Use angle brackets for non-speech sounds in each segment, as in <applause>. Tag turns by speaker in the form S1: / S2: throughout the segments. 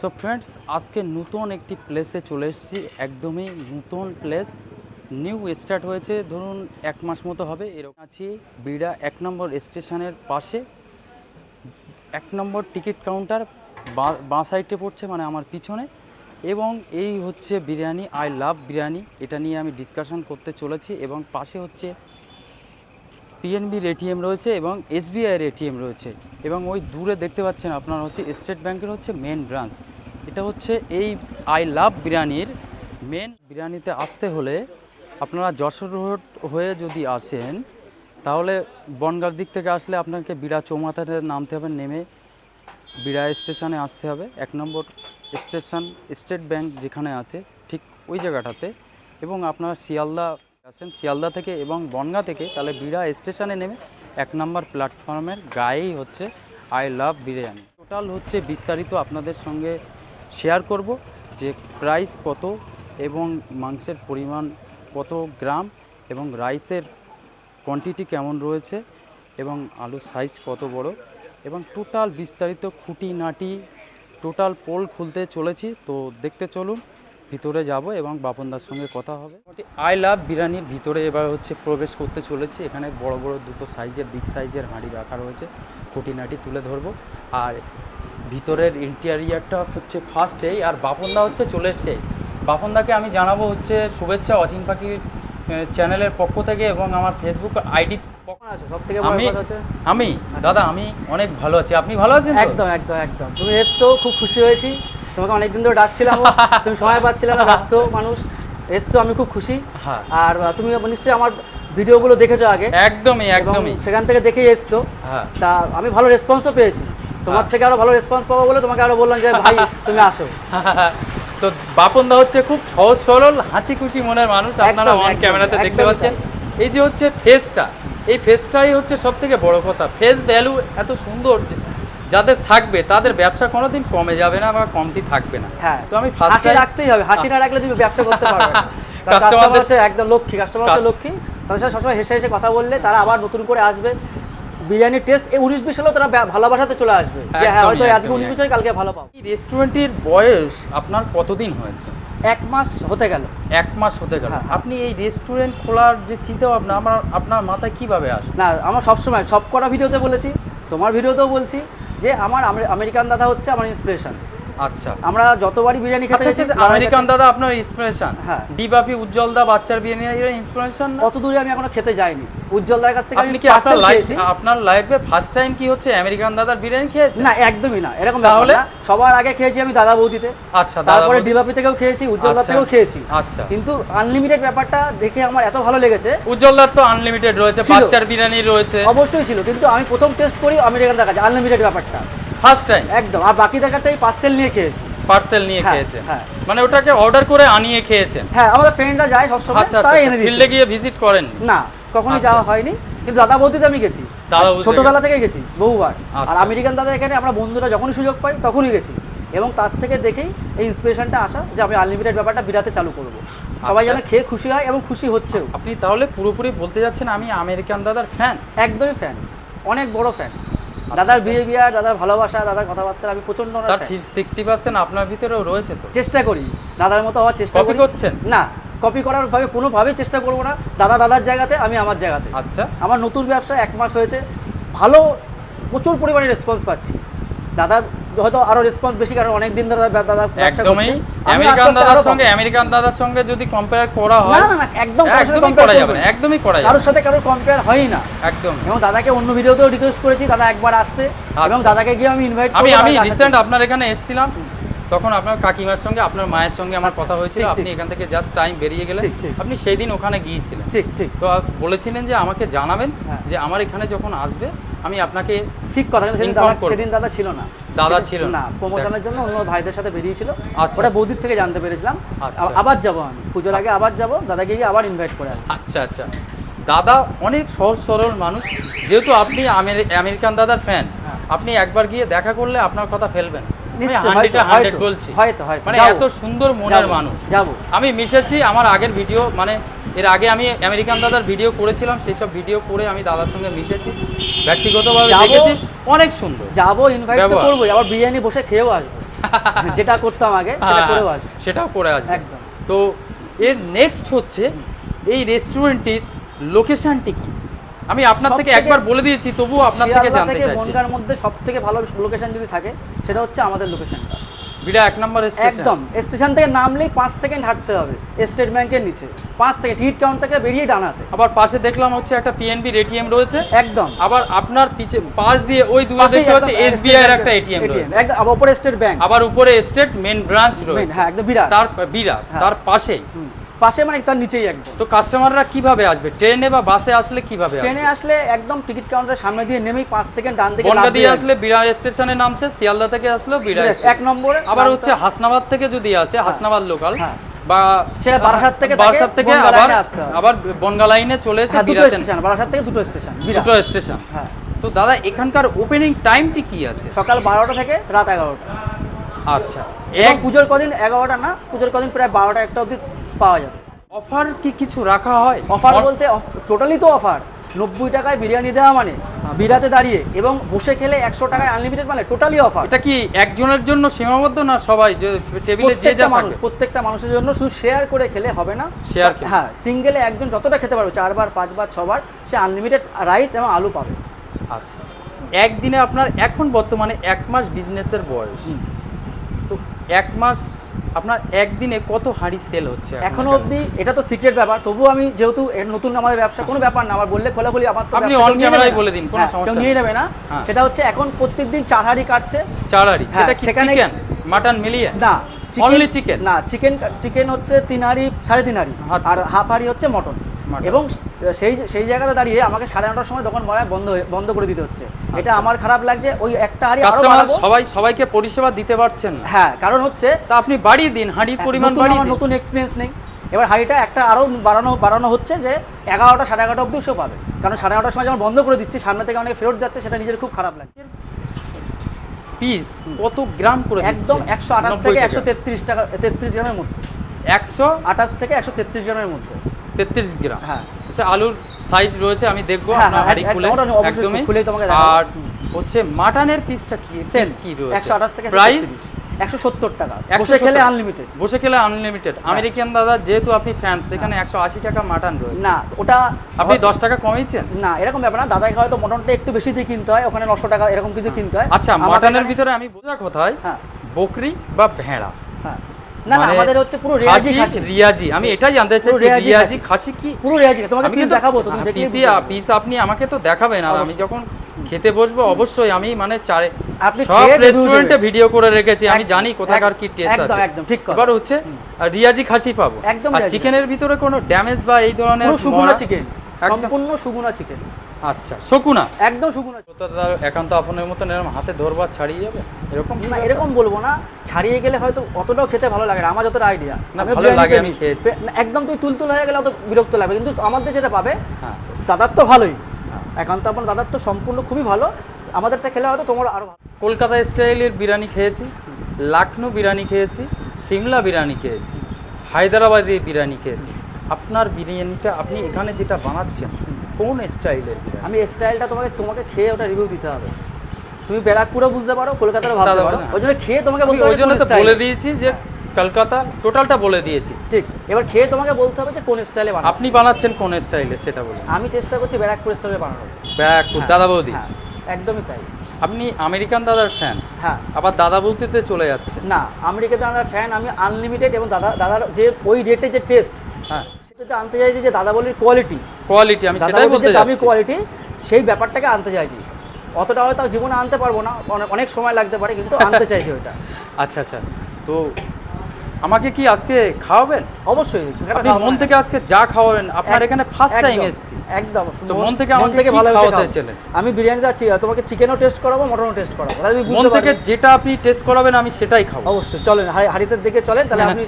S1: So friends আজকে নতুন একটি প্লেসে চলে এসেছি। একদমই নতুন প্লেস নিউ স্টার্ট হয়েছে। ধরুন এক মাস মতো হবে, এরকম আছি। বিড়া এক নম্বর স্টেশনের পাশে। এক নম্বর টিকিট কাউন্টার বাঁ সাইডে পড়ছে মানে আমার পিছনে। এবং এই হচ্ছে বিরিয়ানি। I love biryani. এটা নিয়ে আমি ডিসকাশন করতে চলেছি। এবং পাশে হচ্ছে পিএনবির এটিএম রয়েছে এবং এসবিআইয়ের এটিএম রয়েছে। এবং ওই দূরে দেখতে পাচ্ছেন আপনার হচ্ছে স্টেট ব্যাংকের হচ্ছে মেন ব্রাঞ্চ এটা হচ্ছে এই আই লাভ বিরিয়ানির মেন বিরিয়ানিতে আসতে হলে আপনারা যশোর রোড হয়ে যদি আসেন, তাহলে বনগার দিক থেকে আসলে আপনাকে বিড়া চৌমাথাতে নামতে হবে, নেমে বিড়া স্টেশনে আসতে হবে। এক নম্বর স্টেশন স্টেট ব্যাংক যেখানে আছে, ঠিক ওই জায়গাটাতে। এবং আপনার শিয়ালদা আসেন শিয়ালদা থেকে এবং বনগা থেকে, তাহলে বিড়া স্টেশনে নেমে এক নম্বর প্ল্যাটফর্মের গায়েই হচ্ছে আই লাভ বিরিয়ানি। টোটাল হচ্ছে বিস্তারিত আপনাদের সঙ্গে শেয়ার করব যে প্রাইস কত এবং মাংসের পরিমাণ কত গ্রাম এবং রাইসের কোয়ান্টিটি কেমন রয়েছে এবং আলুর সাইজ কত বড় এবং টোটাল বিস্তারিত খুঁটি নাটি টোটাল পোল খুলতে চলেছি। তো দেখতে চলুন ভিতরে যাব এবং বাপনদার সঙ্গে কথা হবে। আই লাভ বিরিয়ানির ভিতরে এবার হচ্ছে প্রবেশ করতে চলেছি। এখানে বড় বড় দুটো সাইজের বিগ সাইজের হাঁড়ি রাখা রয়েছে। খুঁটিনাটি তুলে ধরবো। আর ভিতরের ইন্টেরিয়ারটা হচ্ছে ফার্স্টেই আর বাপনদা হচ্ছে চলে এসছে। বাপনদাকে আমি জানাব হচ্ছে শুভেচ্ছা অচিন পাখির চ্যানেলের পক্ষ থেকে এবং আমার ফেসবুক আইডি
S2: কেমন আছো? সব থেকে
S1: আমি আমি? দাদা আমি অনেক ভালো আছি। আপনি ভালো আছেন
S2: একদম একদম একদম। তুমি এসছো খুব খুশি হয়েছি। তোমাকে অনেকদিন ধরে ডাকছিলাম। <laughs> তুমি সময় পাচ্ছিলে না ব্যস্ত মানুষ। এসছো আমি খুব খুশি।
S1: হ্যাঁ।
S2: আর তুমি নিশ্চয়ই আমার ভিডিওগুলো দেখেছ আগে।
S1: একদমই একদমই।
S2: সেখান থেকে দেখেই এসছো।
S1: হ্যাঁ।
S2: তা আমি ভালো রেসপন্সও পেয়েছি। তোমার
S1: হ্যাঁ।
S2: থেকে আরও ভালো রেসপন্স পাবো বলে তোমাকে আরও বললাম যে <laughs> ভাই তুমি আসো।
S1: তো বাপনদা হচ্ছে খুব সহজ সরল হাসি খুশি মনের মানুষ। আপনারা অন ক্যামেরাতে দেখতে পাচ্ছেন। এই যে হচ্ছে ফেসটা এই ফেসটাই হচ্ছে সব থেকে বড় কথা। ফেস ভ্যালু এত সুন্দর যে যাদের থাকবে তাদের ব্যবসা কোনোদিন কমে যাবে না বা কমতি থাকবে না।
S2: হ্যাঁ
S1: তো আমি ফার্স্ট
S2: হাসি রাখতেই হবে। হাসি না রাখলে তুমি ব্যবসা করতে পারবে না। <laughs> কাস্টমার হচ্ছে একদম লক্ষ্মী কাস্টমার হচ্ছে লক্ষ্মী। তাদের সাথে সবসময় হেসে হেসে কথা বললে তারা আবার নতুন করে আসবে। বিরিয়ানির টেস্ট এই উনিশ বিশ হলেও তারা ভালোবাসাতে চলে আসবে। যে হ্যাঁ হয়তো আজকে উনিশ বিশ হয় কালকে ভালো পাবো।
S1: এই রেস্টুরেন্টের বয়স আপনার কতদিন হয়েছে?
S2: এক মাস হতে গেল।
S1: এক মাস হতে গেল।
S2: হ্যাঁ।
S1: আপনি এই রেস্টুরেন্ট খোলার যে চিন্তা ভাবনা আমার আপনার মাথায় কীভাবে আসে?
S2: না আমার সবসময় সব কটা ভিডিওতে বলেছি তোমার ভিডিওতেও বলছি। যে আমার আমেরিকান দাদা হচ্ছে আমার ইন্সপিরেশন
S1: আচ্ছা।
S2: আমরা যতবারই বিরিয়ানি খেতে
S1: আচ্ছা
S2: গেছি
S1: আচ্ছা, আমেরিকান দাদা আপনার ইন্সপিরেশন
S2: হ্যাঁ।
S1: ডিবাপি উজ্জ্বল দা বাচ্চার বিরিয়ানি এর ইন্সপিরেশন
S2: অত দূরে আমি এখনও খেতে যাইনি। উজ্জ্বলদার কাছ থেকে
S1: আপনি কি আপনার লাইফ আপনার লাইফে ফার্স্ট টাইম কি হচ্ছে আমেরিকান দাদার বিরিয়ানি খেয়েছেন?
S2: না একদমই না এরকম
S1: তাহলে?
S2: সবার আগে খেয়েছি আমি দাদা বৌদিতে।
S1: আচ্ছা
S2: তারপরে। ডিবাপি থেকেও খেয়েছি উজ্জ্বলদার
S1: আচ্ছা।
S2: থেকেও খেয়েছি।
S1: আচ্ছা।
S2: কিন্তু আনলিমিটেড ব্যাপারটা দেখে আমার এত ভালো লেগেছে।
S1: উজ্জ্বল দার তো আনলিমিটেড রয়েছে। বাচ্চার বিরিয়ানি রয়েছে।
S2: অবশ্যই ছিল কিন্তু আমি প্রথম টেস্ট করি আমেরিকান দেখা যায় আনলিমিটেড ব্যাপারটা।
S1: ফার্স্ট টাইম
S2: একদম। আর বাকি দেখাতে পার্সেল নিয়ে খেয়েছি।
S1: পার্সেল নিয়ে
S2: হ্যাঁ,
S1: খেয়েছেন
S2: হ্যাঁ।
S1: মানে ওটাকে অর্ডার করে আনিয়ে খেয়েছেন?
S2: হ্যাঁ আমাদের ফ্রেন্ডরা যায় সবসময়
S1: আচ্ছা আচ্ছা
S2: তারাই এনে
S1: ফিল্ডে গিয়ে ভিজিট করেন
S2: না কখনোই
S1: আচ্ছা।
S2: যাওয়া হয়নি। কিন্তু দাদা বৌদিতে আমি গেছি। ছোটবেলা থেকে গেছি বহুবার। আর
S1: আচ্ছা।
S2: আমেরিকান দাদা এখানে আমরা বন্ধুরা যখনই সুযোগ পাই তখনই গেছি। এবং তার থেকে দেখেই এই ইন্সপিরেশনটা আসা যে আমি আনলিমিটেড ব্যাপারটা বিরাতে চালু করব। সবাই
S1: আচ্ছা।
S2: যেন খেয়ে খুশি হয় এবং খুশি হচ্ছেও।
S1: আপনি তাহলে পুরোপুরি বলতে যাচ্ছেন আমি আমেরিকান দাদার ফ্যান
S2: একদমই ফ্যান অনেক বড় ফ্যান দাদার
S1: আচ্ছা।
S2: বিহেভিয়ার দাদার ভালোবাসা দাদার কথাবার্তা আমি প্রচণ্ড
S1: তার সিক্সটি পার্সেন্ট আপনার ভিতরেও রয়েছে তো?
S2: চেষ্টা করি। দাদার মতো হওয়ার চেষ্টা করি।
S1: করছেন?
S2: না কপি করার ভাবে কোনোভাবেই চেষ্টা করব না। দাদা দাদার জায়গাতে আমি আমার জায়গাতে।
S1: আচ্ছা।
S2: আমার নতুন ব্যবসা এক মাস হয়েছে। ভালো প্রচুর পরিমাণে রেসপন্স পাচ্ছি। দাদার হয়তো আরও রেসপন্স বেশি কারণ অনেক দিন ধরে দাদা দাদা ব্যবসা
S1: একদমই।
S2: করছে আস্তে
S1: আমেরিকান দাদার সঙ্গে আমেরিকান দাদার সঙ্গে যদি কম্পেয়ার করা হয়
S2: না না একদম
S1: একদমই করা যাবে না। একদমই করা যাবে
S2: কারোর সাথে কারোর কম্পেয়ার হয়ই না।
S1: একদম।
S2: এবং দাদাকে অন্য ভিডিওতেও রিকোয়েস্ট করেছি দাদা একবার আসতে। এবং
S1: আচ্ছা।
S2: দাদাকে গিয়ে আমি ইনভাইট
S1: আমি আমি রিসেন্ট আপনার এখানে এসেছিলাম তখন আপনার কাকিমার সঙ্গে আপনার মায়ের সঙ্গে আমার
S2: আচ্ছা,
S1: কথা হয়েছিল আপনি এখান থেকে জাস্ট টাইম বেরিয়ে গেলেন। আপনি সেই দিন ওখানে গিয়েছিলেন।
S2: ঠিক ঠিক।
S1: তো বলেছিলেন যে আমাকে জানাবেন
S2: হ্যাঁ।
S1: যে আমার এখানে যখন আসবে আমি আপনাকে
S2: ঠিক কথা কিন্তু সেদিন দাদা সেদিন দাদা ছিল না
S1: দাদা ছিল না।
S2: প্রমোশনের জন্য অন্য ভাইদের সাথে বেরিয়েছিল
S1: আচ্ছা।
S2: ওটা বৌদির থেকে জানতে পেরেছিলাম
S1: আচ্ছা।
S2: আবার যাব আমি পুজোর আগে আবার যাব দাদাকে গিয়ে আবার ইনভাইট করে।
S1: আচ্ছা আচ্ছা দাদা অনেক সহজ সরল মানুষ যেহেতু আপনি আমেরি- আমেরিকান দাদার ফ্যান। আপনি একবার গিয়ে দেখা করলে আপনার কথা ফেলবেন
S2: হয়তো, হয়তো।
S1: মানে এত সুন্দর মনের মানুষ।
S2: যাব।
S1: আমি মিশেছি আমার আগের ভিডিও মানে এর আগে আমি আমেরিকান দাদার ভিডিও করেছিলাম সেই সব ভিডিও করে আমি দাদার সঙ্গে মিশেছি। ব্যক্তিগতভাবে দেখেছি অনেক সুন্দর।
S2: যাব ইনভাইট তো
S1: ব্যবহার।
S2: আবার বিরিয়ানি বসে খেয়েও আসব। <laughs> যেটা করতাম আগে সেটা
S1: হ্যাঁ,
S2: করেও আসবে।
S1: সেটাও করে আসবে।
S2: একদম।
S1: তো এর নেক্সট হচ্ছে এই রেস্টুরেন্টের লোকেশনটি কি? আমি আপনার থেকে একবার বলে দিয়েছি তবু আপনার থেকে জানতে চাইছি।
S2: বনগার মধ্যে সব থেকে ভালো লোকেশন যদি থাকে সেটা হচ্ছে আমাদের লোকেশনটা
S1: বিড়া এক নম্বর স্টেশন
S2: একদম স্টেশন থেকে নামলেই পাঁচ সেকেন্ড হাঁটতে হবে স্টেট ব্যাংকের নিচে। পাঁচ সেকেন্ড হিট কাউন্ট থেকে বেরিয়ে ডানাতে।
S1: আবার পাশে দেখলাম হচ্ছে একটা পিএনবি এটিএম রয়েছে।
S2: একদম।
S1: আবার আপনার পিছে পাশ দিয়ে ওই দূরে
S2: পাশেই
S1: দেখতে হচ্ছে এসবিআই এর একটা এটিএম রয়েছে।
S2: একদম আবার উপরে স্টেট ব্যাংক
S1: আবার উপরে স্টেট মেন ব্রাঞ্চ রয়েছে।
S2: হ্যাঁ একদম বিরাট।
S1: তার বিরাট
S2: হ্যাঁ।
S1: তার পাশেই।
S2: পাশে মানে তার নিচেই একদম।
S1: তো কাস্টমাররা কীভাবে আসবে? ট্রেনে বা বাসে আসলে কীভাবে
S2: ট্রেনে আসলে একদম টিকিট কাউন্টারের সামনে দিয়ে নেমেই পাঁচ সেকেন্ড ডান দিকে
S1: বনগা দিয়ে আসলে বিরাট স্টেশনে নামছে শিয়ালদা থেকে আসলো বিরাট
S2: এক নম্বরে
S1: আবার হচ্ছে হাসনাবাদ থেকে যদি আসে হাসনাবাদ লোকাল
S2: হ্যাঁ।
S1: বা
S2: সেটা বারাসাত থেকে
S1: বারাসাত থেকে আবার আবার বনগা লাইনে চলে এসে
S2: হ্যাঁ দুটো স্টেশন বারাসাত থেকে দুটো স্টেশন
S1: দুটো স্টেশন
S2: হ্যাঁ।
S1: তো দাদা এখানকার ওপেনিং টাইমটি কি আছে?
S2: সকাল বারোটা থেকে রাত এগারোটা।
S1: আচ্ছা। এক
S2: পুজোর কদিন এগারোটা না পুজোর কদিন প্রায় বারোটা একটা অবধি পাওয়া যাবে।
S1: অফার কি কিছু রাখা হয়?
S2: অফার বলতে টোটালি তো অফার। নব্বই টাকায় বিরিয়ানি দেওয়া মানে বিরাতে দাঁড়িয়ে এবং বসে খেলে একশো টাকায় আনলিমিটেড মানে টোটালি অফার।
S1: এটা কি একজনের জন্য সীমাবদ্ধ না সবাই টেবিলে যে যা
S2: প্রত্যেকটা মানুষ প্রত্যেকটা মানুষের জন্য শুধু শেয়ার করে খেলে হবে না।
S1: শেয়ার
S2: হ্যাঁ সিঙ্গেলে একজন যতটা খেতে পারবে চারবার পাঁচবার ছবার সে আনলিমিটেড রাইস এবং আলু পাবে।
S1: আচ্ছা আচ্ছা। একদিনে আপনার এখন বর্তমানে এক মাস বিজনেসের বয়স। তো এক মাস আপনার একদিনে কত হাঁড়ি সেল হচ্ছে এখন
S2: অবধি এটা তো সিক্রেট ব্যাপার তবুও আমি যেহেতু নতুন আমাদের ব্যবসা কোনো ব্যাপার না আমার বললে খোলাখুলি আমার তো
S1: আপনি
S2: ব্যবসা
S1: on
S2: কেউ নিয়ে
S1: camera-ই
S2: নেবে না।
S1: বলে দিন, কোনো
S2: হ্যাঁ,
S1: সমস্যা
S2: কেউ নিয়ে নেবে না
S1: হ্যাঁ।
S2: সেটা হচ্ছে এখন প্রত্যেকদিন চার হাঁড়ি কাটছে
S1: চার হাঁড়ি
S2: হ্যাঁ,
S1: সেটা কি
S2: সেখানে-
S1: চিকেন মাটন মিলিয়ে
S2: না
S1: chicken?
S2: না চিকেন চিকেন হচ্ছে তিন হাঁড়ি সাড়ে তিন হাঁড়ি
S1: আচ্ছা।
S2: আর হাফ হাঁড়ি হচ্ছে মটন। এবং সেই সেই জায়গাতে দাঁড়িয়ে আমাকে সাড়ে নটার সময় দোকান বন্ধ বন্ধ করে দিতে হচ্ছে। এটা আমার খারাপ লাগছে ওই একটা হাঁড়ি
S1: আরও
S2: বাড়াবো।
S1: সবাই সবাইকে পরিষেবা দিতে পারছেন
S2: হ্যাঁ কারণ হচ্ছে
S1: তা আপনি বাড়িয়ে দিন হাঁড়ির পরিমাণ
S2: নতুন
S1: বাড়িয়ে দিন।
S2: নতুন এক্সপিরিয়েন্স নেই। এবার হাঁড়িটা একটা আরও বাড়ানো বাড়ানো হচ্ছে যে এগারোটা সাড়ে এগারোটা অবধি সেও পাবে। কারণ সাড়ে এগারোটার সময় যখন বন্ধ করে দিচ্ছি সামনে থেকে অনেক ফেরত যাচ্ছে সেটা নিজের খুব খারাপ লাগছে
S1: পিস কত গ্রাম করে
S2: একদম একশো আঠাশ থেকে একশো তেত্রিশ টাকা তেত্রিশ গ্রামের মধ্যে।
S1: একশো?
S2: আঠাশ থেকে একশো তেত্রিশ গ্রামের মধ্যে।
S1: তেত্রিশ গ্রাম।
S2: হ্যাঁ।
S1: আচ্ছা আলুর সাইজ রয়েছে আমি দেখব
S2: হ্যাঁ, হ্যাঁ,
S1: একদমই। আর হচ্ছে মাটনের পিসটা কি
S2: সেম
S1: কি রয়েছে?
S2: একশো আঠাশ থেকে
S1: প্রাইস
S2: একশো সত্তর টাকা। বসে খেলে আনলিমিটেড
S1: বসে খেলে আনলিমিটেড আমেরিকান দাদা যেহেতু আপনি ফ্যান সেখানে একশো আশি টাকা মাটন রয়েছে।
S2: না ওটা
S1: আপনি দশ টাকা কমিয়েছেন?
S2: না এরকম ব্যাপার না। দাদাকে হয়তো মটনটা একটু বেশি দিয়ে কিনতে হয় ওখানে নশো টাকা এরকম কিছু কিনতে হয়।
S1: আচ্ছা মাটনের ভিতরে আমি বোঝা কোথায়
S2: হ্যাঁ।
S1: বকরি বা ভেড়া।
S2: হ্যাঁ। না না
S1: মানে
S2: আমাদের হচ্ছে পুরো রেয়াজি
S1: খাসি,
S2: খাসি।
S1: রিয়াজি আমি এটাই জানতে চাই
S2: পুরো
S1: যে
S2: রেয়াজি
S1: রিয়াজি
S2: খাসি।
S1: খাসি কি?
S2: পুরো রেয়াজি তোমাকে পিস দেখাবো তো তুমি দেখলেই
S1: পিসই-
S2: বুঝতে পারবে।
S1: পিস আপনি আমাকে তো দেখাবেন আর আমি যখন খেতে বসবো অবশ্যই আমি মানে চারে
S2: আপনি
S1: সব রেস্টুরেন্টে ভিডিও করে রেখেছি আমি জানি কোথাকার কি টেস্ট
S2: একদম,
S1: আছে।
S2: একদম, ঠিক কথা।
S1: এবার হচ্ছে রিয়াজি খাসি পাবো।
S2: একদম
S1: আর চিকেনের ভিতরে কোনো ড্যামেজ বা এই ধরনের
S2: পুরো সুগুনা চিকেন। সম্পূর্ণ সুগুনা চিকেন
S1: আচ্ছা শকুনা।
S2: একদম সুগুনা
S1: তো একান্ত আপনার মতন এরকম হাতে ধরবার ছাড়িয়ে যাবে? এরকম?
S2: না এরকম বলব না। ছাড়িয়ে গেলে হয়তো অতটাও খেতে ভালো লাগে না। আমার যতটা আইডিয়া
S1: না, ভালো লাগে, আমি খেয়েছি।
S2: একদম তুই তুলতুল হয়ে গেলে অত বিরক্ত লাগবে কিন্তু আমাদের যেটা পাবে
S1: হ্যাঁ।
S2: দাদার তো ভালোই। একান্ত আপনার দাদার তো সম্পূর্ণ খুবই ভালো। আমাদেরটা খেলে হয়তো তোমার আরও ভালো।
S1: কলকাতা স্টাইলের বিরিয়ানি খেয়েছি লাখনৌ বিরিয়ানি খেয়েছি সিমলা বিরিয়ানি খেয়েছি হায়দ্রাবাদি বিরিয়ানি খেয়েছি। আপনার বিরিয়ানিটা আপনি এখানে যেটা বানাচ্ছেন কোন স্টাইলের
S2: আমি স্টাইলটা তোমাকে তোমাকে খেয়ে ওটা রিভিউ দিতে হবে। তুমি ব্যারাকপুরও বুঝতে পারো কলকাতারও ভাবতে পারো। ওই জন্য খেয়ে তোমাকে বলতে
S1: ওই জন্য তো বলে দিয়েছি যে কলকাতা টোটালটা বলে দিয়েছি।
S2: ঠিক। এবার খেয়ে তোমাকে বলতে হবে যে কোন স্টাইলে বানাবো
S1: আপনি বানাচ্ছেন কোন স্টাইলে সেটা বলুন।
S2: আমি চেষ্টা করছি ব্যারাকপুর স্টাইলে বানানো
S1: ব্যাক দাদা বৌদি।
S2: হ্যাঁ একদমই তাই।
S1: আপনি আমেরিকান দাদার ফ্যান
S2: হ্যাঁ।
S1: আবার দাদা বলতে চলে যাচ্ছে।
S2: না আমেরিকান দাদার ফ্যান আমি আনলিমিটেড এবং দাদা দাদার যে ওই রেটে যে টেস্ট
S1: হ্যাঁ।
S2: আনতে চাইছি যে দাদা বলির কোয়ালিটি
S1: কোয়ালিটি আমি
S2: দাদা
S1: সেটাই বলতে
S2: দামি কোয়ালিটি সেই ব্যাপারটাকে আনতে চাইছি। অতটা হয়তো জীবনে আনতে পারব না অনেক- সময় লাগতে পারে কিন্তু আনতে চাইছি ওইটা। <laughs>
S1: আচ্ছা আচ্ছা। তো আমাকে কি আজকে খাওয়াবেন?
S2: অবশ্যই
S1: আপনি মন থেকে আজকে যা খাওয়াবেন আপনার এখানে ফার্স্ট টাইম এসেছি।
S2: একদম।
S1: তো মন থেকে আমাকে কি
S2: ভালোবেসে
S1: খাওয়াতে। চাইলেন?
S2: আমি বিরিয়ানি তোমাকে চিকেনও টেস্ট করাবো মটনও টেস্ট করাবো। তাহলে তুমি
S1: মন থেকে যেটা আপনি টেস্ট করাবেন আমি সেটাই খাব।
S2: অবশ্যই চলেন হাড়ি- হাড়িতে দিকে চলেন তাহলে
S1: হ্যাঁ।
S2: আপনি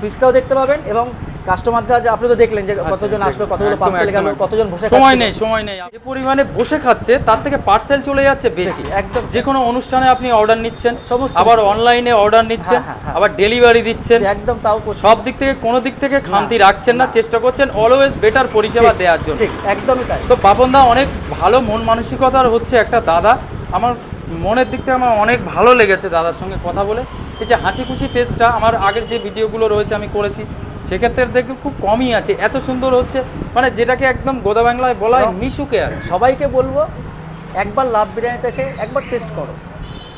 S2: পিসটাও দেখতে পাবেন এবং কাস্টমাররা যে আপনি তো দেখলেন যে কতজন
S1: আচ্ছা,
S2: আসলো
S1: দেখুন,
S2: কতগুলো পার্সেল গেল কতজন বসে
S1: সময় নেই সময় নেই। যে পরিমাণে বসে খাচ্ছে তার থেকে পার্সেল চলে যাচ্ছে বেশি।
S2: একদম।
S1: যে কোনো অনুষ্ঠানে আপনি অর্ডার নিচ্ছেন আবার অনলাইনে অর্ডার নিচ্ছেন
S2: হ্যাঁ, হ্যাঁ, হ্যাঁ।
S1: আবার ডেলিভারি দিচ্ছেন।
S2: একদম তাও
S1: সব দিক থেকে কোনো দিক থেকে খামতি রাখছেন না। চেষ্টা করছেন অলওয়েজ বেটার পরিষেবা দেওয়ার জন্য।
S2: একদমই তাই।
S1: তো পাপনদা অনেক ভালো মন মানসিকতার হচ্ছে একটা দাদা। আমার মনের দিক থেকে আমার অনেক ভালো লেগেছে দাদার সঙ্গে কথা বলে। এই যে হাসি খুশি ফেসটা আমার আগের যে ভিডিওগুলো রয়েছে আমি করেছি। সেক্ষেত্রে দেখে খুব কমই আছে। এত সুন্দর হচ্ছে মানে যেটাকে একদম গোদা বাংলায় বলা হয় মিশুকে আর।
S2: সবাইকে বলব একবার লাভ বিরিয়ানিতে এসে একবার টেস্ট করো।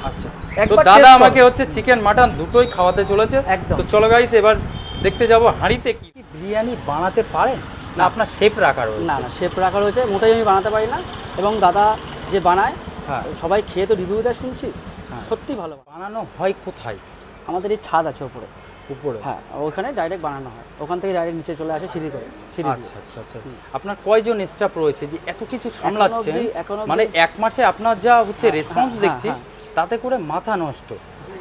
S1: আচ্ছা। তো দাদা আমাকে হচ্ছে চিকেন মাটন দুটোই খাওয়াতে চলেছে।
S2: একদম।
S1: তো চলো গাইস এবার দেখতে যাব হাঁড়িতে কি। বিরিয়ানি বানাতে পারেন? না আপনার শেপ রাখা রয়েছে।
S2: না না শেপ রাখা রয়েছে মোটাই আমি বানাতে পারি না। এবং দাদা যে বানায়
S1: হ্যাঁ।
S2: সবাই খেয়ে তো রিভিউ দেয় শুনছি।
S1: হ্যাঁ।
S2: সত্যি ভালো
S1: বানানো হয় কোথায়?
S2: আমাদের এই ছাদ আছে ওপরে।
S1: উপরে?
S2: হ্যাঁ ওখানে ডাইরেক্ট বানানো হয়। ওখান থেকে ডাইরেক্ট নিচে চলে আসে সিঁড়ি করে সিঁড়ি
S1: আচ্ছা আচ্ছা আচ্ছা। আপনার কয়জন স্টাফ রয়েছে? যে এত কিছু সামলাচ্ছেন
S2: অবধি-
S1: মানে এক মাসে আপনার যা হচ্ছে
S2: হ্যাঁ,
S1: রেসপন্স
S2: হ্যাঁ,
S1: দেখছি
S2: হ্যাঁ।
S1: তাতে করে মাথা নষ্ট।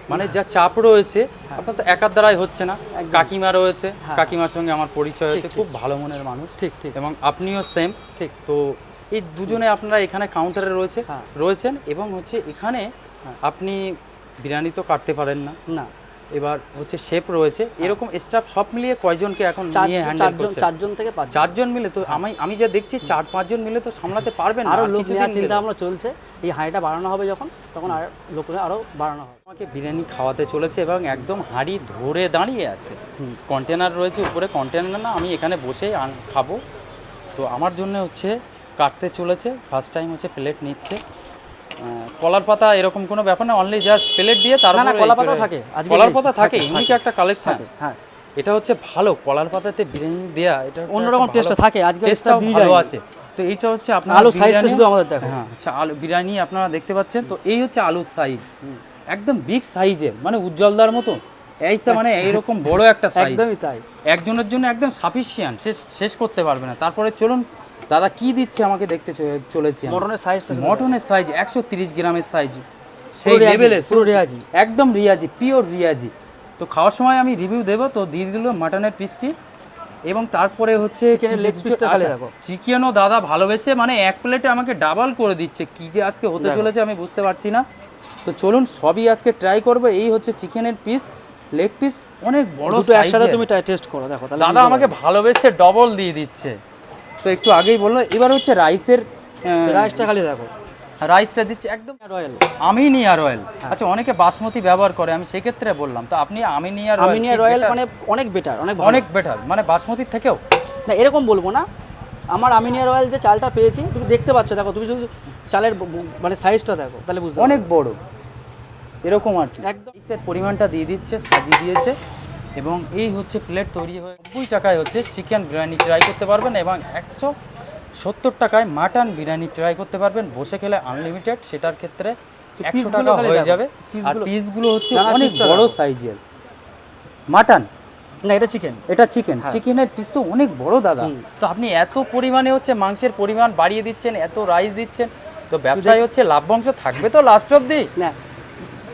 S1: মানে যা চাপ রয়েছে আপনার তো একার দ্বারাই হচ্ছে না।
S2: হ্যাঁ।
S1: কাকিমা রয়েছে
S2: হ্যাঁ।
S1: কাকিমার সঙ্গে আমার পরিচয় হয়েছে খুব ভালো মনের মানুষ।
S2: ঠিক ঠিক।
S1: এবং আপনিও সেম
S2: ঠিক।
S1: তো এই দুজনে আপনারা এখানে কাউন্টারে রয়েছে
S2: হ্যাঁ।
S1: রয়েছেন এবং হচ্ছে এখানে
S2: হ্যাঁ।
S1: আপনি বিরিয়ানি তো কাটতে পারেন না।
S2: না।
S1: এবার হচ্ছে শেফ রয়েছে। এরকম স্টাফ সব মিলিয়ে কয়জনকে এখন নিয়ে
S2: চারজন
S1: হ্যান্ডেল
S2: চারজন চারজন থেকে পাঁচজন।
S1: চারজন মিলে তো আমি আমি যা দেখছি চার পাঁচজন মিলে তো সামলাতে পারবেন আর
S2: লোক নেওয়ার চিন্তা। ভাবনা চলছে। এই হাঁড়িটা বাড়ানো হবে যখন তখন আর লোক আরও বাড়ানো হবে।
S1: আমাকে বিরিয়ানি খাওয়াতে চলেছে এবং একদম হাঁড়ি ধরে দাঁড়িয়ে আছে। কন্টেনার রয়েছে উপরে কন্টেনার না আমি এখানে বসে খাব। তো আমার জন্য হচ্ছে কাটতে চলেছে ফার্স্ট টাইম হচ্ছে প্লেট নিচ্ছে। কলার পাতা এরকম কোনো ব্যাপার না অনলি জাস্ট প্লেট দিয়ে তার
S2: না, কলার পাতাও থাকে, আজকে
S1: কলার পাতা থাকে ইউনিক একটা কালেকশন
S2: হ্যাঁ।
S1: এটা হচ্ছে ভালো কলার পাতাতে বিরিয়ানি দেয়া এটা
S2: অন্যরকম টেস্টটা থাকে আজকে টেস্টটা দিয়ে যায়
S1: আছে। তো এইটা হচ্ছে আপনার
S2: আলুর size-টা শুধু আমাদের দেখো।
S1: হ্যাঁ আচ্ছা আলু বিরিয়ানি আপনারা দেখতে পাচ্ছেন তো এই হচ্ছে আলুর সাইজ একদম বিগ সাইজের মানে উজ্জ্বলদার মতো। এইটা মানে এইরকম বড় একটা সাইজ
S2: একদমই তাই।
S1: একজনের জন্য একদম সাফিসিয়েন্ট শেষ শেষ করতে পারবে না। তারপরে চলুন দাদা কি দিচ্ছে আমাকে দেখতে চলেছি
S2: মটনের সাইজটা
S1: মটনের সাইজ একশো তিরিশ গ্রামের সাইজ সেই লেভেলে
S2: পুরো রেয়াজি।
S1: একদম রিয়াজি পিওর রিয়াজি তো খাওয়ার সময় আমি রিভিউ দেবো তো দিয়ে দিল মাটনের পিসটি এবং তারপরে হচ্ছে। চিকেনও দাদা ভালোবেসে মানে এক প্লেটে আমাকে ডাবল করে দিচ্ছে। কি যে আজকে হতে চলেছে আমি বুঝতে পারছি না। তো চলুন সবই আজকে ট্রাই করব। এই হচ্ছে চিকেনের পিস লেগ পিস অনেক বড়
S2: একসাথে। তুমি টেস্ট করো দেখো
S1: দাদা আমাকে ভালোবেসে ডবল দিয়ে দিচ্ছে। তো একটু আগেই বলল। এবার হচ্ছে রাইসের
S2: রাইসটা খালি দেখো।
S1: রাইসটা দিচ্ছে একদম
S2: রয়্যাল
S1: আমিনিয়া রয়্যাল আচ্ছা অনেকে বাসমতি ব্যবহার করে আমি সেক্ষেত্রে বললাম। তো আপনি আমিনিয়া
S2: আমিনিয়া রয়্যাল মানে অনেক বেটার অনেক
S1: অনেক বেটার মানে বাসমতির থেকেও।
S2: না এরকম বলব না। আমার আমিনিয়া রয়্যাল যে চালটা পেয়েছি তুমি দেখতে পাচ্ছ দেখো তুমি শুধু চালের মানে সাইজটা দেখো তাহলে বুঝতে
S1: অনেক বড়। এরকম আর কি।
S2: একদম।
S1: পরিমাণটা দিয়ে দিচ্ছে সাজিয়ে দিয়েছে। এবং এই হচ্ছে প্লেট তৈরি হয়ে নব্বই টাকায় হচ্ছে চিকেন বিরিয়ানি ট্রাই করতে পারবেন এবং একশো সত্তর টাকায় মাটন বিরিয়ানি ট্রাই করতে পারবেন। বসে খেলে আনলিমিটেড সেটার ক্ষেত্রে একশো টাকা হয়ে যাবে। আর পিসগুলো হচ্ছে অনেক বড় সাইজের মাটন।
S2: না এটা চিকেন
S1: এটা চিকেন। চিকেনের পিস তো অনেক বড় দাদা। তো আপনি এত পরিমাণে হচ্ছে মাংসের পরিমাণ বাড়িয়ে দিচ্ছেন এত রাইস দিচ্ছেন তো ব্যবসায় হচ্ছে লাভবংশ থাকবে তো লাস্ট অবধি?
S2: না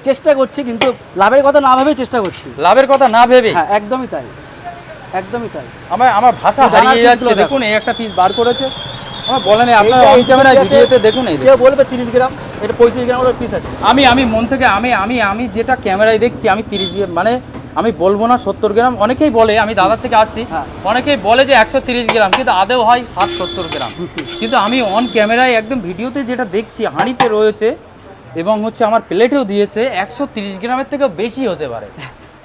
S2: চেষ্টা করছি কিন্তু লাভের কথা না ভেবে চেষ্টা করছি।
S1: লাভের কথা না ভেবে
S2: হ্যাঁ একদমই তাই। একদমই তাই।
S1: আমার আমার ভাষা হারিয়ে যাচ্ছে দেখুন এই একটা পিস বার করেছে। আমার বলেন আপনার
S2: এই
S1: ক্যামেরা ভিডিওতে দেখুন এই
S2: কেউ বলবে তিরিশ গ্রাম এটা পঁয়ত্রিশ গ্রাম ওর পিস আছে।
S1: আমি আমি মন থেকে আমি আমি আমি যেটা ক্যামেরায় দেখছি আমি তিরিশ মানে আমি বলব না সত্তর গ্রাম অনেকেই বলে আমি দাদার থেকে আসছি
S2: হ্যাঁ।
S1: অনেকেই বলে যে একশো তিরিশ গ্রাম কিন্তু আদেও হয় ষাট সত্তর গ্রাম। কিন্তু আমি অন ক্যামেরায় একদম ভিডিওতে যেটা দেখছি হাঁড়িতে রয়েছে এবং হচ্ছে আমার প্লেটেও দিয়েছে একশো তিরিশ গ্রামের থেকেও বেশি হতে পারে।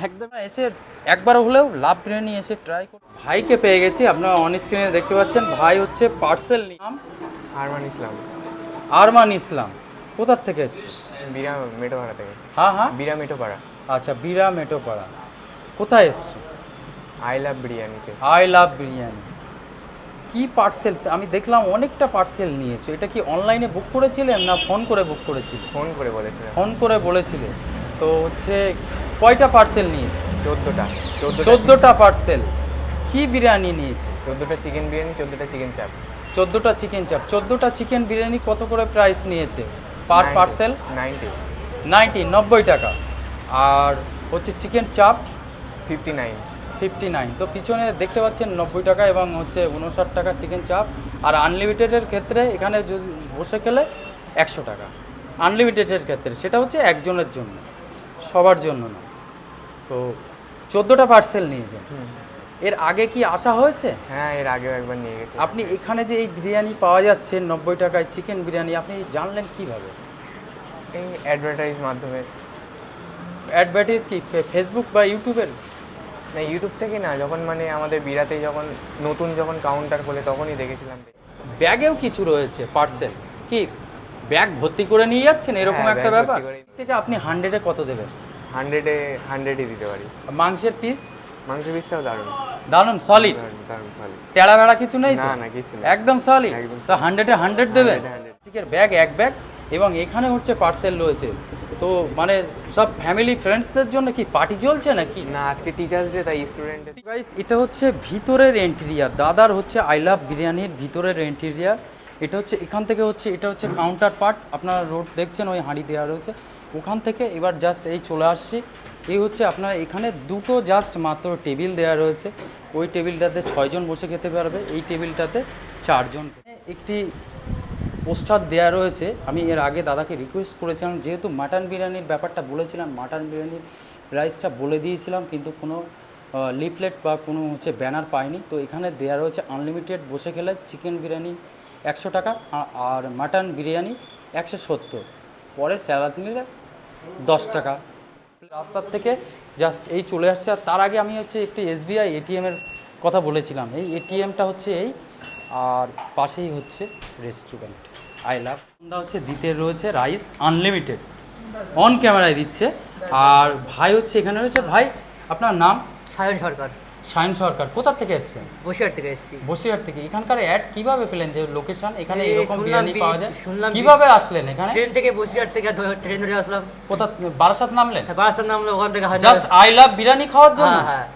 S2: একদম।
S1: এসে একবার হলেও লাভ বিরিয়ানি এসে ট্রাই করুন। ভাইকে পেয়ে গেছি আপনারা অন স্ক্রিনে দেখতে পাচ্ছেন ভাই হচ্ছে পার্সেল নাম?
S3: আরমান ইসলাম।
S1: আরমান ইসলাম। কোথার থেকে এসছে?
S3: বিরা মেটোপাড়া থেকে।
S1: হ্যাঁ হ্যাঁ।
S3: বিরা মেটোপাড়া।
S1: আচ্ছা বিরা মেটোপাড়া। কোথায় এসছো?
S3: আই লাভ বিরিয়ানিতে।
S1: I love biryani. কি পার্সেল আমি দেখলাম অনেকটা পার্সেল নিয়েছো। এটা কি অনলাইনে বুক করেছিলেন না ফোন করে বুক করেছিলে
S3: ফোন করে বলেছিলেন।
S1: ফোন করে বলেছিলে তো হচ্ছে কয়টা পার্সেল নিয়েছে?
S3: চোদ্দোটা। চোদ্দোটা
S1: চোদ্দোটা পার্সেল কি বিরিয়ানি নিয়েছে?
S3: চোদ্দোটা চিকেন বিরিয়ানি চোদ্দোটা চিকেন চাপ
S1: চোদ্দোটা চিকেন চাপ চোদ্দোটা চিকেন বিরিয়ানি কত করে প্রাইস নিয়েছে? পার পার্সেল
S3: নাইনটি
S1: নাইনটি নব্বই টাকা। আর হচ্ছে চিকেন চাপ
S3: ফিফটি নাইন
S1: ফিফটি নাইন। তো পিছনে দেখতে পাচ্ছেন নব্বই টাকা এবং হচ্ছে উনষাট টাকা চিকেন চাপ। আর আনলিমিটেডের ক্ষেত্রে এখানে যদি বসে খেলে একশো টাকা। আনলিমিটেডের ক্ষেত্রে সেটা হচ্ছে একজনের জন্য সবার জন্য না। তো চোদ্দোটা পার্সেল নিয়ে যান। এর আগে কি আসা হয়েছে?
S3: হ্যাঁ এর আগেও একবার নিয়ে গেছে।
S1: আপনি এখানে যে এই বিরিয়ানি পাওয়া যাচ্ছে নব্বই টাকায় চিকেন বিরিয়ানি আপনি জানলেন কীভাবে?
S3: এই অ্যাডভার্টাইজ মাধ্যমে।
S1: অ্যাডভার্টাইজ কি? ফেসবুক বা ইউটিউবের
S3: না ইউটিউব থেকে না যখন মানে আমাদের বিরাতে যখন নতুন যখন কাউন্টার খোলে তখনই দেখেছিলাম।
S1: ব্যাগেও কিছু রয়েছে পার্সেল কি ব্যাগ ভর্তি করে নিয়ে যাচ্ছেন? এরকম
S3: হ্যাঁ,
S1: একটা ব্যাপার। থেকে আপনি হান্ড্রেডে কত দেবেন?
S3: হান্ড্রেডে হান্ড্রেডই দিতে পারি।
S1: মাংসের পিস
S3: মাংসের পিসটাও দারুণ।
S1: দারুণ সলিড
S3: দারুণ দারুণ সলিড
S1: টেড়া বেড়া কিছু নেই
S3: না না কিছু না
S1: একদম সলিড
S3: একদম
S1: হান্ড্রেডে হান্ড্রেড দেবেন?
S3: 100 100
S1: ব্যাগ এক ব্যাগ এবং এখানে হচ্ছে পার্সেল রয়েছে। তো মানে সব ফ্যামিলি ফ্রেন্ডসদের জন্য কি পার্টি চলছে নাকি?
S3: না আজকে টিচার্স ডে তাই স্টুডেন্টের
S1: গাইস এটা হচ্ছে ভিতরের এন্টেরিয়ার দাদার হচ্ছে আই লাভ বিরিয়ানির ভিতরের এন্টেরিয়ার এটা হচ্ছে এখান থেকে হচ্ছে এটা হচ্ছে কাউন্টার পার্ট আপনারা রোড দেখছেন ওই হাঁড়ি দেওয়া রয়েছে। ওখান থেকে এবার জাস্ট এই চলে আসছি। এই হচ্ছে আপনার এখানে দুটো জাস্ট মাত্র টেবিল দেওয়া রয়েছে। ওই টেবিলটাতে ছয়জন বসে খেতে পারবে এই টেবিলটাতে চারজন। একটি পোস্টার দেওয়া রয়েছে। আমি এর আগে দাদাকে রিকোয়েস্ট করেছিলাম, যেহেতু মাটন বিরিয়ানির ব্যাপারটা বলেছিলাম, মাটন বিরিয়ানির প্রাইসটা বলে দিয়েছিলাম, কিন্তু কোনো লিফলেট বা কোনো হচ্ছে ব্যানার পাইনি। তো এখানে দেওয়া রয়েছে আনলিমিটেড বসে খেলে চিকেন বিরিয়ানি একশো টাকা আর মাটন বিরিয়ানি একশো সত্তর। পরে স্যালাদ নিলে দশ টাকা। রাস্তার থেকে জাস্ট এই চলে আসছে, আর তার আগে আমি হচ্ছে একটি এসবিআই এটিএমের কথা বলেছিলাম। এই এটিএমটা হচ্ছে এই আর পাশেই হচ্ছে রেস্টুরেন্ট আই লাভ সন্ধ্যা হচ্ছে দিতে রয়েছে রাইস আনলিমিটেড অন ক্যামেরায় দিচ্ছে। আর ভাই হচ্ছে এখানে রয়েছে। ভাই আপনার নাম?
S4: সায়ন সরকার।
S1: শাইন সরকার। কোথা থেকে এসছেন?
S4: বসিরহাট থেকে এসেছি।
S1: বসিরহাট থেকে। এখানকার অ্যাড কীভাবে পেলেন যে লোকেশন এখানে এরকম বিরিয়ানি পাওয়া যায়।
S4: শুনলাম
S1: কীভাবে আসলেন এখানে?
S4: ট্রেন থেকে বসিরহাট থেকে ট্রেন ধরে আসলাম।
S1: কোথা বারাসাত নামলেন?
S4: হ্যাঁ, বারাসাত নামলে ওখান থেকে
S1: জাস্ট আই লাভ বিরিয়ানি খাওয়ার জন্য?
S4: হ্যাঁ হ্যাঁ।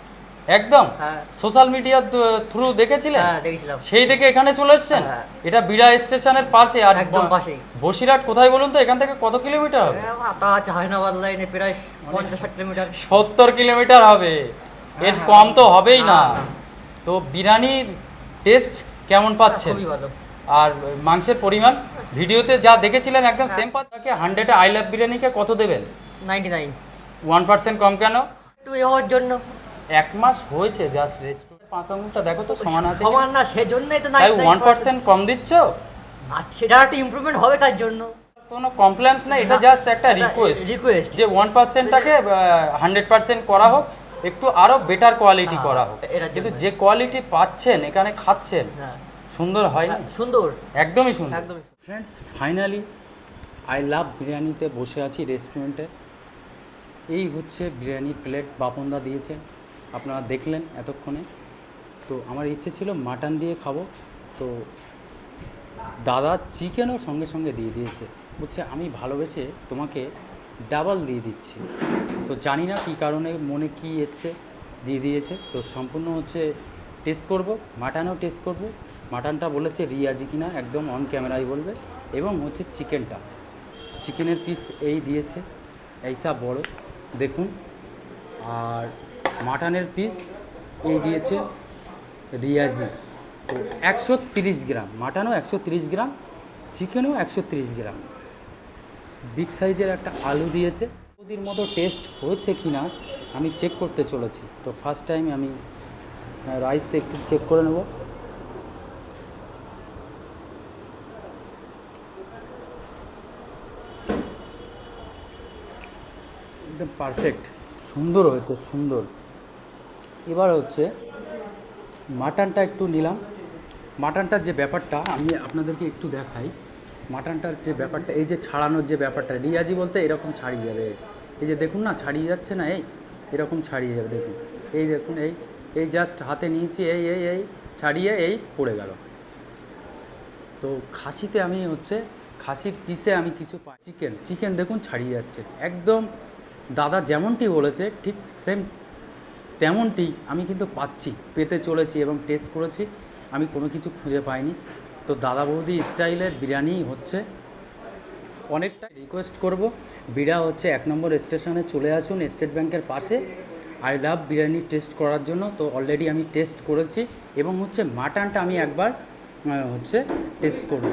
S1: একদম?
S4: হ্যাঁ।
S1: সোশ্যাল মিডিয়ার থ্রু দেখেছিলেন?
S4: হ্যাঁ দেখেছিলাম।
S1: সেই দেখে এখানে চলে এসেছেন?
S4: হ্যাঁ।
S1: এটা বিড়া স্টেশনের পাশে আর
S4: একদম পাশেই।
S1: বসিরহাট কোথায় বলুন তো? এখান থেকে কত কিলোমিটার হবে?
S4: তা হায়নাবাদ লাইনে প্রায় পঞ্চাশ কিলোমিটার।
S1: সত্তর কিলোমিটার হবে। এর কম তো হবেই না।
S4: হ্যাঁ, হ্যাঁ।
S1: তো বিরিয়ানির টেস্ট কেমন পাচ্ছেন?
S4: খুবই ভালো।
S1: আর মাংসের পরিমাণ? ভিডিওতে যা দেখেছিলেন একদম
S4: হ্যাঁ।
S1: সেম পাচ্ছে হান্ড্রেডে আই লাভ বিরিয়ানিকে কত দেবেন?
S4: নাইনটি নাইন
S1: ওয়ান পার্সেন্ট কম কেন?
S4: একটু এ হওয়ার জন্য।
S1: এক মাস হয়েছে জাস্ট রেস্টুরেন্ট পাঁচ আঙুলটা দেখো তো সমান আছে
S4: সমান না সেজন্যই তো
S1: তাই ওয়ান পার্সেন্ট কম দিচ্ছ?
S4: আর সেটা একটা ইমপ্রুভমেন্ট হবে তার জন্য।
S1: কোনো কমপ্লেন্স না এটা জাস্ট একটা রিকোয়েস্ট
S4: রিকোয়েস্ট
S1: যে ওয়ান পার্সেন্টটাকে হান্ড্রেড পার্সেন্ট করা হোক একটু আরও বেটার কোয়ালিটি
S4: হ্যাঁ,
S1: করা হোক। কিন্তু যে কোয়ালিটি পাচ্ছেন এখানে খাচ্ছেন
S4: হ্যাঁ।
S1: সুন্দর হয় না
S4: সুন্দর।
S1: একদমই সুন্দর।
S4: একদমই
S1: ফ্রেন্ডস ফাইনালি আই লাভ বিরিয়ানিতে বসে আছি রেস্টুরেন্টে এই হচ্ছে বিরিয়ানির প্লেট বাপনদা দিয়েছে। আপনারা দেখলেন এতক্ষণে। তো আমার ইচ্ছে ছিল মাটন দিয়ে খাব। তো দাদা চিকেনও সঙ্গে সঙ্গে দিয়ে দিয়েছে। বলছে, আমি ভালোবেসে তোমাকে ডাবল দিয়ে দিচ্ছি। তো জানি না কী কারণে মনে কি এসছে, দিয়ে দিয়েছে। তো সম্পূর্ণ হচ্ছে টেস্ট করব, মাটনও টেস্ট করব। মাটনটা বলেছে রিয়াজি কিনা, একদম অন ক্যামেরায় বলবে। এবং হচ্ছে চিকেনটা। চিকেনের পিস এই দিয়েছে, এইসা বড়। দেখুন। আর মাটনের পিস এই দিয়েছে রিয়াজি। তো একশো তিরিশ গ্রাম, মাটনও একশো তিরিশ গ্রাম, চিকেনও একশো তিরিশ গ্রাম। বিগ সাইজের একটা আলু দিয়েছে। ওদের মতো টেস্ট হয়েছে কি না, আমি চেক করতে চলেছি। তো ফার্স্ট টাইম আমি রাইসটা একটু চেক করে নেব। একদম পারফেক্ট সুন্দর হয়েছে, সুন্দর। এবার হচ্ছে মাটনটা একটু নিলাম। মাটনটার যে ব্যাপারটা, আমি আপনাদেরকে একটু দেখাই। মাটনটার যে ব্যাপারটা, এই যে ছাড়ানোর যে ব্যাপারটা, রিয়াজি বলতে এরকম ছাড়িয়ে যাবে। এই যে দেখুন না, ছাড়িয়ে যাচ্ছে না, এই এরকম ছাড়িয়ে যাবে, দেখুন। এই দেখুন, এই এই জাস্ট হাতে নিয়েছি, এই এই এই, ছাড়িয়ে এই পড়ে গেল। তো খাসিতে আমি হচ্ছে, খাসির পিসে আমি কিছু পাই চিকেন চিকেন দেখুন ছাড়িয়ে যাচ্ছে। একদম দাদা যেমনটি বলেছে, ঠিক সেম তেমনটি আমি কিন্তু পাচ্ছি, পেতে চলেছি এবং টেস্ট করেছি। আমি কোনো কিছু খুঁজে পাইনি। তো দাদা বৌদি স্টাইলের বিরিয়ানি হচ্ছে অনেকটা রিকোয়েস্ট করব। বিড়া হচ্ছে এক নম্বর স্টেশনে চলে আসুন, স্টেট ব্যাংকের পাশে। আই লাভ বিরিয়ানি টেস্ট করার জন্য। তো অলরেডি আমি টেস্ট করেছি এবং হচ্ছে মাটনটা আমি একবার হচ্ছে টেস্ট করব।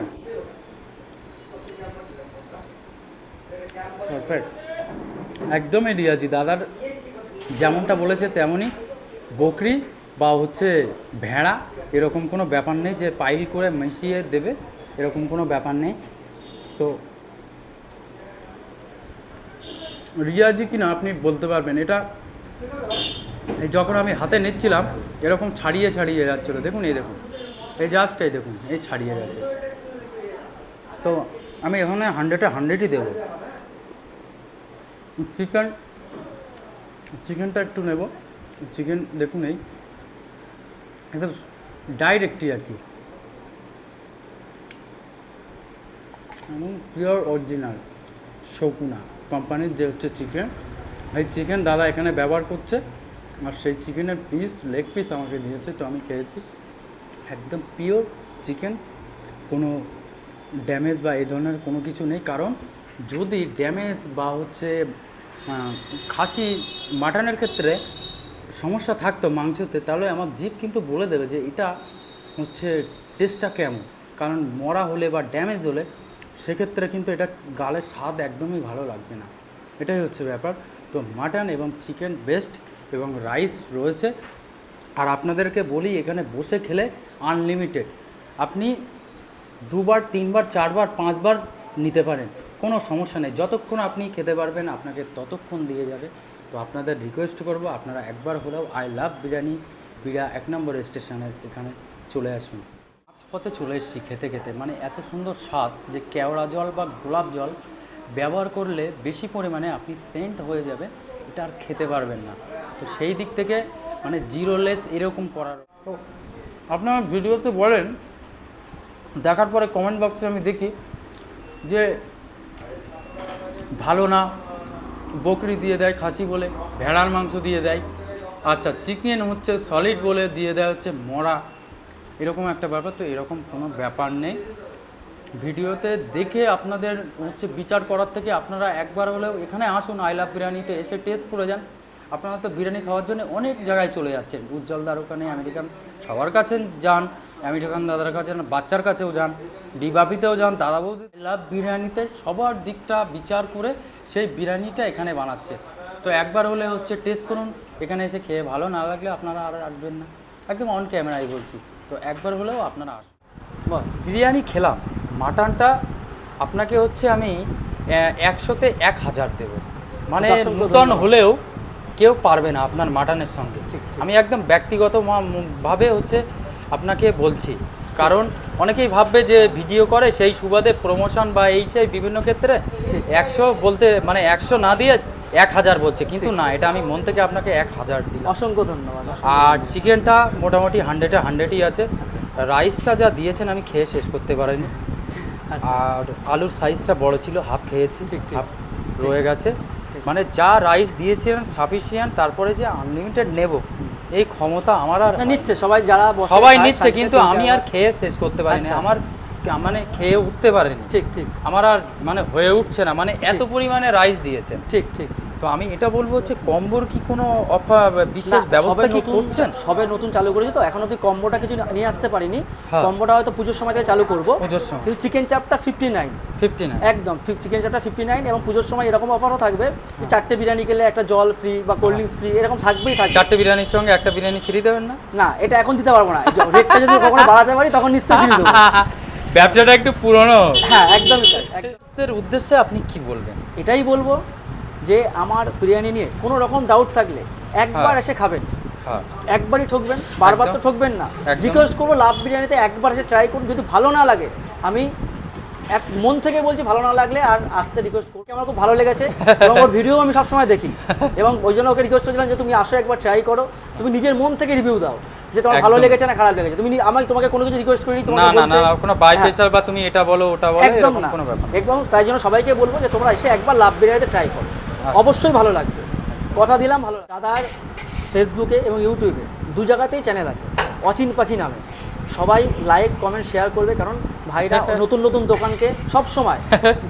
S1: পারফেক্ট একদমই রিয়াজি দাদার যেমনটা বলেছে তেমনই বকরি বা হচ্ছে ভেড়া, এরকম কোনো ব্যাপার নেই যে পাইল করে মিশিয়ে দেবে, এরকম কোনো ব্যাপার নেই। তো রিয়াজি কিনা আপনি বলতে পারবেন, এটা এই যখন আমি হাতে নিচ্ছিলাম, এরকম ছাড়িয়ে ছাড়িয়ে যাচ্ছিল। দেখুন, এই দেখুন, এই জাস্ট এই দেখুন, এই ছাড়িয়ে গেছে তো আমি এখানে হান্ড্রেডে হান্ড্রেডই দেবো। চিকেন চিকেনটা একটু নেব। চিকেন, দেখুন এই। একদম ডাইরেক্টই আর কি। এবং পিওর অরিজিনাল শকুনা কোম্পানির যে হচ্ছে চিকেন। এই চিকেন দাদা এখানে ব্যবহার করছে। আর সেই চিকেনের পিস লেগ পিস আমাকে দিয়েছে। তো আমি খেয়েছি। একদম পিওর চিকেন কোনো ড্যামেজ বা এই ধরনের কোনো কিছু নেই। কারণ যদি ড্যামেজ বা হচ্ছে খাসি মাটনের ক্ষেত্রে সমস্যা থাকতো মাংসতে, তাহলে আমার জিভ কিন্তু বলে দেবে যে এটা হচ্ছে টেস্টটা কেমন। কারণ মরা হলে বা ড্যামেজ হলে সেক্ষেত্রে কিন্তু এটা গালের স্বাদ একদমই ভালো লাগবে না। এটাই হচ্ছে ব্যাপার। তো মাটন এবং চিকেন বেস্ট এবং রাইস রয়েছে। আর আপনাদেরকে বলি, এখানে বসে খেলে আনলিমিটেড আপনি দুবার, তিনবার, চারবার, পাঁচবার নিতে পারেন। কোনো সমস্যা নেই। যতক্ষণ আপনি খেতে পারবেন, আপনাকে ততক্ষণ দিয়ে যাবে। তো আপনাদের রিকোয়েস্ট করব, আপনারা একবার হলেও আই লাভ বিরিয়ানি বিড়া এক নম্বর স্টেশনের এখানে চলে আসুন। পথে চলে এসেছি খেতে খেতে। মানে এত সুন্দর স্বাদ যে কেওড়া জল বা গোলাপ জল ব্যবহার করলে বেশি পরিমাণে আপনি সেন্ট হয়ে যাবে, এটা আর খেতে পারবেন না। তো সেই দিক থেকে মানে জিরোলেস এরকম করার তো আপনারা ভিডিওতে বলেন, দেখার পরে কমেন্ট বক্সে আমি দেখি যে ভালো না, বকরি দিয়ে দেয়, খাসি বলে, ভেড়ার মাংস দিয়ে দেয়। আচ্ছা চিকেন হচ্ছে সলিড বলে দিয়ে দেয় হচ্ছে মরা। এরকম একটা ব্যাপার, তো এরকম কোনো ব্যাপার নেই। ভিডিওতে দেখে আপনাদের হচ্ছে বিচার করার থেকে আপনারা একবার হলেও এখানে আসুন, আই লাভ বিরিয়ানিতে এসে টেস্ট করে যান। আপনারা তো বিরিয়ানি খাওয়ার জন্য অনেক জায়গায় চলে যাচ্ছেন। উজ্জ্বলদার ওখানে আমেরিকান সবার কাছে যান আমেরিকান দাদার কাছে যান বাচ্চার কাছেও যান ডিবাপিতেও যান দাদা বৌদি লাভ বিরিয়ানিতে সবার দিকটা বিচার করে সেই বিরিয়ানিটা এখানে বানাচ্ছে। তো একবার হলে হচ্ছে টেস্ট করুন এখানে এসে খেয়ে ভালো না লাগলে আপনারা আর আসবেন না। একদম অন ক্যামেরায় বলছি। তো একবার হলেও আপনারা আসুন।
S2: বল
S1: বিরিয়ানি খেলাম। মাটনটা আপনাকে হচ্ছে আমি একশোতে এক হাজার দেবো। মানে নূতন হলেও কেউ পারবে না আপনার মাটনের সঙ্গে। আমি একদম ব্যক্তিগত ভাবে হচ্ছে আপনাকে বলছি। কারণ অনেকেই ভাববে যে ভিডিও করে সেই সুবাদে প্রমোশন বা এই সেই বিভিন্ন ক্ষেত্রে একশো বলতে মানে একশো না দিয়ে এক হাজার বলছে। কিন্তু না এটা আমি মন থেকে আপনাকে এক হাজার দিই
S2: অসংখ্য ধন্যবাদ
S1: আর চিকেনটা মোটামুটি হান্ড্রেডে হান্ড্রেডই আছে। রাইসটা যা দিয়েছেন আমি খেয়ে শেষ করতে পারিনি।
S2: আচ্ছা।
S1: আর আলুর সাইজটা বড় ছিল হাফ খেয়েছি। হাফ রয়ে গেছে। মানে যা রাইস দিয়েছিলেন সাফিসিয়েন্ট তারপরে যে আনলিমিটেড নেব এই ক্ষমতা আমার আর
S2: নিচ্ছে সবাই যারা
S1: সবাই নিচ্ছে কিন্তু আমি আর খেয়ে শেষ করতে পারি
S2: না।
S1: আমার মানে খেয়ে উঠতে পারেনি।
S2: ঠিক ঠিক।
S1: আমার আর মানে হয়ে উঠছে না মানে এত পরিমাণে রাইস দিয়েছেন।
S2: ঠিক ঠিক।
S1: তো আমি এটা বলব হচ্ছে কম্বোর কি কোনো অফার বিশেষ ব্যবস্থা কি
S2: নতুন
S1: করছেন?
S2: সবে নতুন চালু করেছি তো এখন অব্দি কম্বোটা কিছু নিয়ে আসতে পারিনি।
S1: হ্যাঁ।
S2: কম্বোটা হয়তো পুজোর সময় থেকে চালু করব। কিন্তু চিকেন চাপটা ফিফটি নাইন
S1: ফিফটি নাইন
S2: একদম চিকেন চাপটা ফিফটি নাইন এবং পুজোর সময় এরকম অফারও থাকবে যে চারটে বিরিয়ানি খেলে একটা জল ফ্রি বা কোল্ড ড্রিঙ্কস ফ্রি এরকম থাকবেই থাকবে।
S1: চারটে বিরিয়ানির সঙ্গে একটা বিরিয়ানি ফ্রি দেবেন না?
S2: না এটা এখন দিতে পারব না। রেটটা যদি কখনো বাড়াতে পারি তখন নিশ্চয়ই ফ্রি দেবো। <laughs>
S1: ব্যবসাটা একটু পুরনো।
S2: হ্যাঁ একদমই একদম।
S1: এর উদ্দেশ্যে আপনি কি বলবেন?
S2: এটাই বলব যে আমার বিরিয়ানি নিয়ে কোনো রকম ডাউট থাকলে একবার
S1: হ্যাঁ।
S2: এসে খাবেন।
S1: হ্যাঁ।
S2: একবারই ঠকবেন বারবার তো ঠকবেন না। রিকোয়েস্ট করব লাভ বিরিয়ানিতে একবার এসে ট্রাই করুন যদি ভালো না লাগে। আমি এক মন থেকে বলছি ভালো না লাগলে আর আসতে রিকোয়েস্ট করছি আমার খুব ভালো লেগেছে এবং ওর ভিডিও আমি সবসময় দেখি। এবং ওই জন্য ওকে রিকোয়েস্ট করছিলাম যে তুমি আসো একবার ট্রাই করো। তুমি নিজের মন থেকে রিভিউ দাও যে তোমার ভালো লেগেছে না খারাপ লেগেছে। তুমি আমাকে তোমাকে কোনো কিছু রিকোয়েস্ট করিনি তোমাকে
S1: না না কোনো বাই
S2: হ্যাঁ,
S1: স্পেশাল বা তুমি এটা বলো ওটা বলো
S2: একদম না।
S1: কোনো ব্যাপার না।
S2: এবং তাই জন্য সবাইকে বলব যে তোমরা এসে একবার লাভ বিরিয়ানিতে ট্রাই করো। অবশ্যই ভালো লাগবে। কথা দিলাম ভালো দাদার ফেসবুকে এবং ইউটিউবে দু জায়গাতেই চ্যানেল আছে অচিন পাখি নামে। সবাই লাইক কমেন্ট শেয়ার করবে কারণ ভাইরা <laughs> নতুন নতুন দোকানকে সব সময়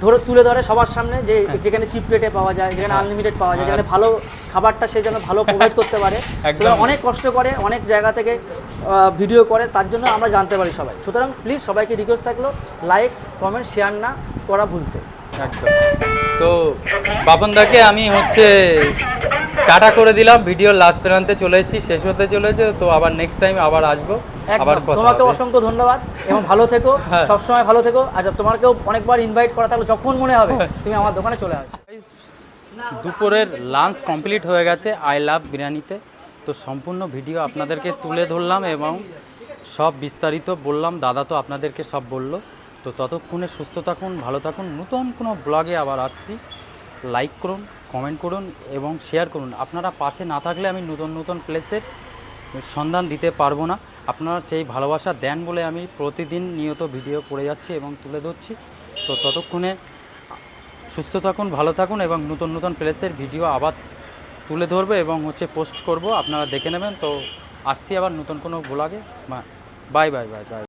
S2: ধরে তুলে ধরে সবার সামনে যে <laughs> যেখানে চিপ রেটে পাওয়া যায় যেখানে আনলিমিটেড পাওয়া যায় যেখানে ভালো খাবারটা সে যেন ভালো প্রোভাইড <laughs> করতে পারে। অনেক কষ্ট করে অনেক জায়গা থেকে ভিডিও করে তার জন্য আমরা জানতে পারি সবাই। সুতরাং প্লিজ সবাইকে রিকোয়েস্ট থাকল লাইক কমেন্ট শেয়ার না করা ভুলতে।
S1: একদম। তো বাপনদাকে আমি হচ্ছে টাটা করে দিলাম ভিডিও লাস্ট প্রান্তে চলে এসেছি শেষ হতে চলেছে তো আবার নেক্সট টাইম আবার আসব আবার
S2: তোমাকে অসংখ্য ধন্যবাদ এবং ভালো থেকো <laughs>
S1: হ্যাঁ।
S2: সবসময় ভালো থেকো আর তোমাকেও অনেকবার ইনভাইট করা থাকল যখন মনে হবে তুমি আমার দোকানে চলে আসবে।
S1: দুপুরের লাঞ্চ কমপ্লিট হয়ে গেছে আই লাভ বিরিয়ানিতে। তো সম্পূর্ণ ভিডিও আপনাদেরকে তুলে ধরলাম এবং সব বিস্তারিত বললাম দাদা তো আপনাদেরকে সব বলল। তো ততক্ষণে সুস্থ থাকুন, ভালো থাকুন। নতুন কোনো ব্লগে আবার আসছি। লাইক করুন, কমেন্ট করুন এবং শেয়ার করুন। আপনারা পাশে না থাকলে আমি নতুন নতুন প্লেসের সন্ধান দিতে পারব না। আপনারা সেই ভালোবাসা দেন বলে আমি প্রতিদিন নিয়ত ভিডিও করে যাচ্ছি এবং তুলে ধরছি। তো ততক্ষণে সুস্থ থাকুন, ভালো থাকুন এবং নতুন নতুন প্লেসের ভিডিও আবার তুলে ধরবো এবং হচ্ছে পোস্ট করব। আপনারা দেখে নেবেন। তো আসছি আবার নতুন কোনো ব্লগে। Bye bye bye bye.